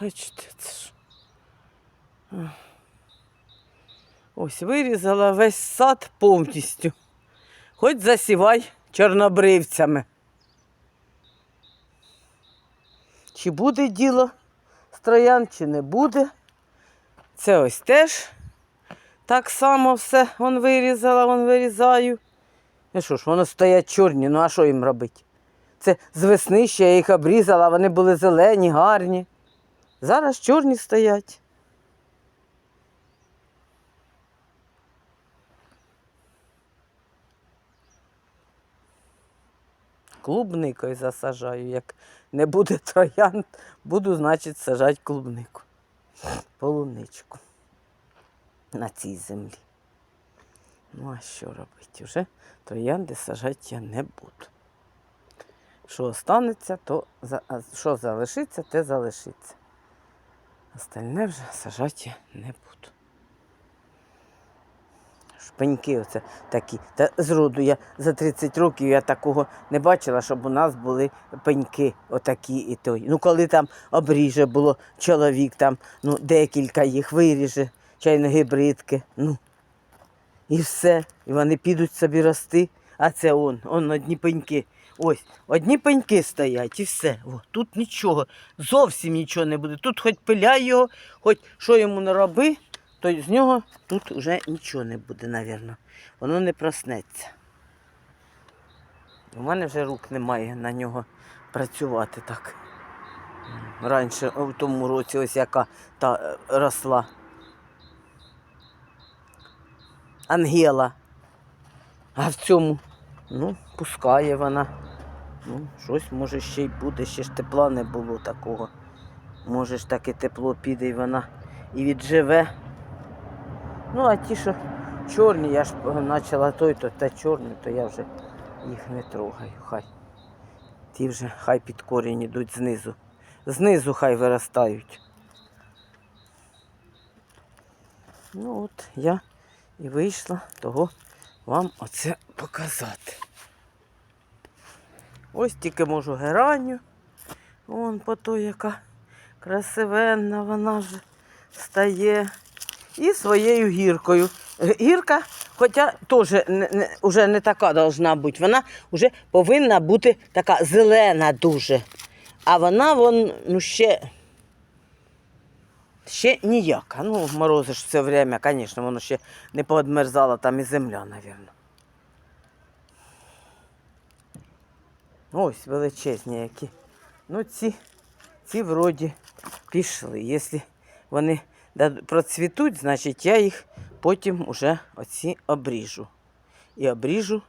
Бачите. Ось вирізала весь сад повністю. Хоч засівай чорнобривцями. Чи буде діло з троян, чи не буде. Це ось теж так само все вон вирізала, вон вирізаю. Ну що ж, воно стоять чорні, ну а що їм робити? Це з весни ще я їх обрізала, вони були зелені, гарні. Зараз чорні стоять. Клубникою засажаю. Як не буде троянд, буду, значить, сажати клубнику. Полуничку на цій землі. Ну, а що робити? Уже троянди сажати я не буду. Що останеться, то що залишиться, те залишиться. Остальне вже сажати не буду. Шпеньки оце такі. Та зроду я за 30 років я такого не бачила, щоб у нас були пеньки отакі і той. Ну, коли там обріже було чоловік, там ну, декілька їх виріже, чайно гібридки. Ну, і все. І вони підуть собі рости. А це он, он одні пеньки. Ось, одні пеньки стоять і все. О, тут нічого, зовсім нічого не буде. Тут хоч пиляй його, хоч що йому не роби, то з нього тут вже нічого не буде, навірно. Воно не проснеться. У мене вже рук немає на нього працювати так. Раніше у тому році ось яка та е, росла. Ангела. А в цьому, ну, пускає вона. Ну, щось може ще й буде, ще ж тепла не було такого. Може ж таке тепло піде і вона і відживе. Ну, а ті, що чорні, я ж почала той, то та чорні, то я вже їх не трогаю. Хай. Ті вже хай під корінь ідуть знизу. Знизу хай виростають. Ну от я і вийшла того вам оце показати. Ось тільки можу гераню. Вон по то, яка красивенна вона вже стає. І своєю гіркою. Гірка, хоча теж не, вже не така должна бути. Вона вже повинна бути така зелена дуже. А вона вон, ну ще, ще ніяка. Ну, морози ж все время, звісно, воно ще не поодмерзала там і земля, мабуть. Ось величезні які. Ну, ці, ці вроді пішли. Якщо вони процвітуть, значить я їх потім уже оці обріжу. І обріжу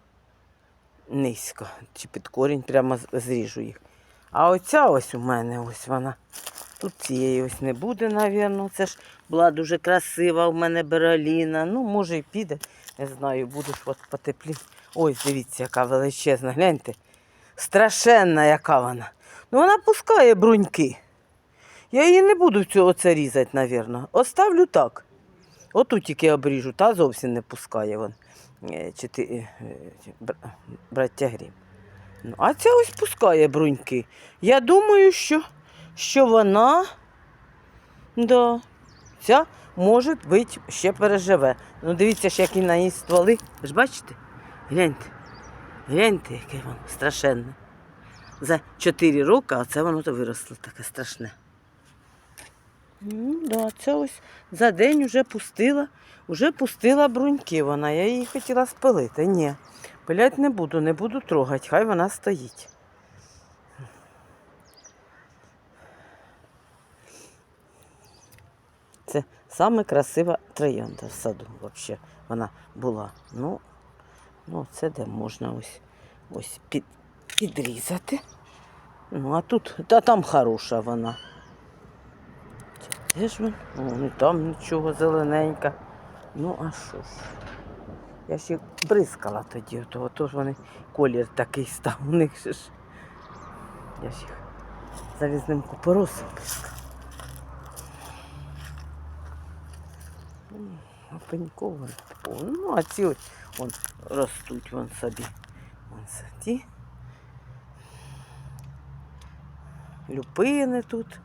низько. Чи під корінь прямо зріжу їх. А оця ось у мене, ось вона. Тут цієї ось не буде, напевно. Це ж була дуже красива у мене бероліна. Ну, може і піде. Не знаю, буде ж от потеплі. Ось, дивіться, яка величезна. Гляньте. Страшенна, яка вона. Ну, вона пускає бруньки. Я її не буду цього це різати, напевно. Оставлю так. Отут тільки обріжу, та зовсім не пускає вон. Е, Чи ти, е, е, бр- браття Грім. Ну, а ця ось пускає бруньки. Я думаю, що, що вона, да, ця, може бути, ще переживе. Ну, дивіться, ж, які на ній стволи. Ви ж бачите? Гляньте. Гляньте, яке воно страшенне. За 4 роки, а це воно то виросло таке страшне. Ну, да, це ось за день вже пустила, вже пустила бруньки вона. Я її хотіла спилити. Ні, пилять не буду, не буду трогати, хай вона стоїть. Це саме троянда в саду взагалі вона була. Ну, ну це де можна ось, ось під, підрізати. Ну, а тут, та там хороша вона. Де ж він? О, не там нічого зелененька. Ну, а що ж? Я ще бризкала тоді, того, тож вони колір такий став у них же ж. Я ж їх залізним купоросом бризкала. М, А пеньково. О, ну, а ці вон, ростуть вон собі. Вон ті. Люпини тут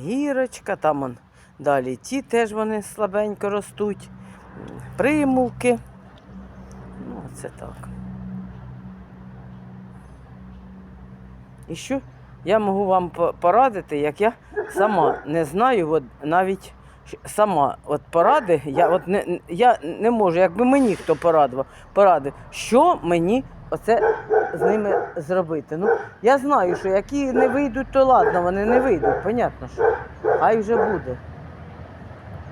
гірочка, там он далі ті теж вони слабенько ростуть. Примулки. Ну, це так. І що я можу вам порадити, як я сама не знаю, от навіть сама от поради, я от не, я не можу, якби мені хто порадив, порадив, що мені оце з ними зробити. Ну, я знаю, що які не вийдуть, то ладно, вони не вийдуть, понятно що. Хай вже буде.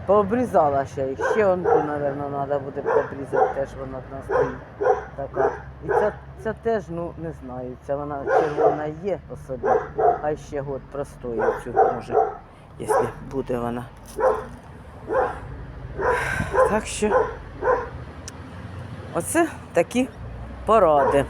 Пообрізала ще їх. Ще он ту, мабуть, треба буде пообрізати, теж вона нас стоїть така. І ця, ця теж, ну не знаю, ця вона червона є собі, а ще год простоїть цю може, якщо буде вона. Так що оце такі поради.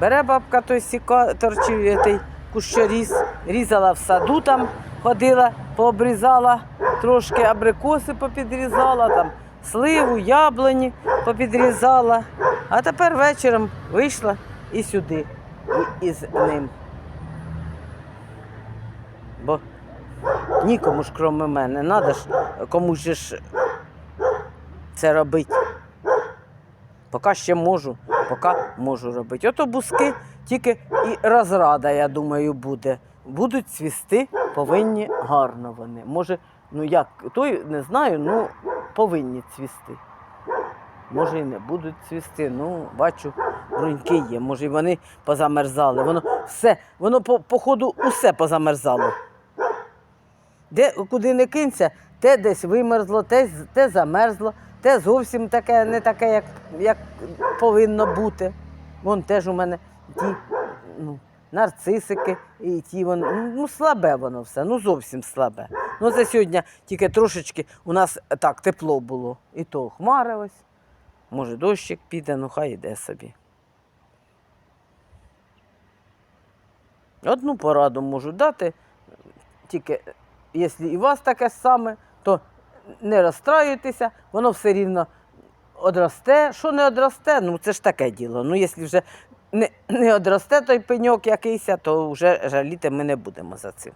Бере бабка той сікатор чи той кущоріз, різала в саду там, ходила, пообрізала, трошки абрикоси попідрізала, там сливу, яблуні попідрізала. А тепер вечором вийшла і сюди, і, із ним. Бо нікому ж, крім мене, треба ж комусь ж це робити. Поки ще можу, поки можу робити. Ото бузки тільки і розрада, я думаю, буде. Будуть цвісти, повинні гарно вони. Може, ну як, той не знаю, ну повинні цвісти. Може і не будуть цвісти. Ну, бачу, бруньки є. Може, і вони позамерзали. Воно все, воно по, по ходу усе позамерзало. Де куди не кинься, те десь вимерзло, те, те замерзло, те зовсім таке, не таке, як, як повинно бути. Вон теж у мене ті ну, нарцисики і ті вон, ну слабе воно все, ну зовсім слабе. Ну це сьогодні тільки трошечки у нас так тепло було. І то хмарилось. Може, дощик піде, ну хай іде собі. Одну пораду можу дати, тільки якщо і у вас таке саме, то не розстраюйтеся, воно все рівно одросте. Що не одросте, ну це ж таке діло. Ну, якщо вже не, не одросте той пеньок якийсь, то вже жаліти ми не будемо за цим.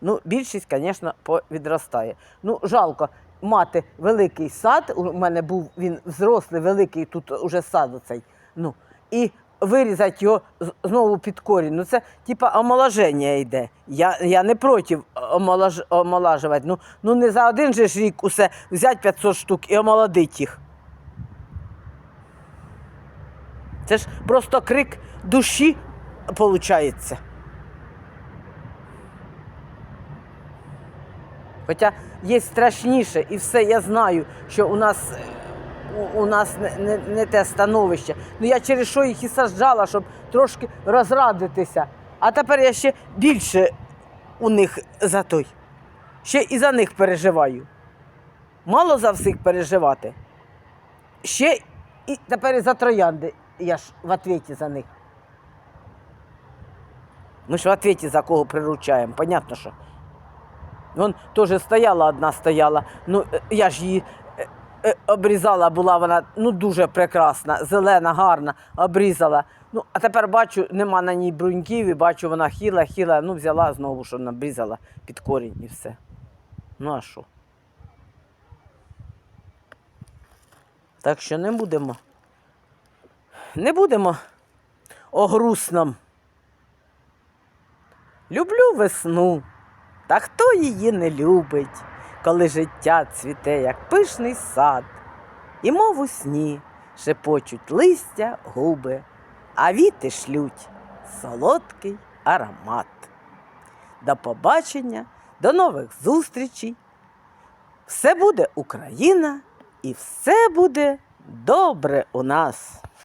Ну, більшість, звісно, відростає. Ну, жалко мати великий сад. У мене був він взрослий, великий тут уже сад оцей. Ну, і вирізати його знову під корінь. Ну, це типа омоложення йде. Я, я не проти омолож, омолажувати. Ну, ну не за один же ж рік усе взяти 500 штук і омолодити їх. Це ж просто крик душі виходить. Хоча є страшніше, і все я знаю, що у нас, е, у, нас не, не, не те становище. Ну я через що їх і саджала, щоб трошки розрадитися. А тепер я ще більше у них за той. Ще і за них переживаю. Мало за всіх переживати. Ще і тепер і за троянди. Я ж в отвіті за них. Ми ж в отвіті за кого приручаємо, понятно, що. Вон теж стояла одна стояла. Ну, е, я ж її обрізала, була вона ну, дуже прекрасна, зелена, гарна, обрізала. Ну, а тепер бачу, нема на ній бруньків, і бачу, вона хіла, хіла, ну взяла знову, що набрізала під корінь і все. Ну а що? Так що не будемо. Не будемо о грустном. Люблю весну. Та хто її не любить, коли життя цвіте, як пишний сад, і мов у сні шепочуть листя губи, а віти шлють солодкий аромат. До побачення, до нових зустрічей. Все буде Україна і все буде добре у нас.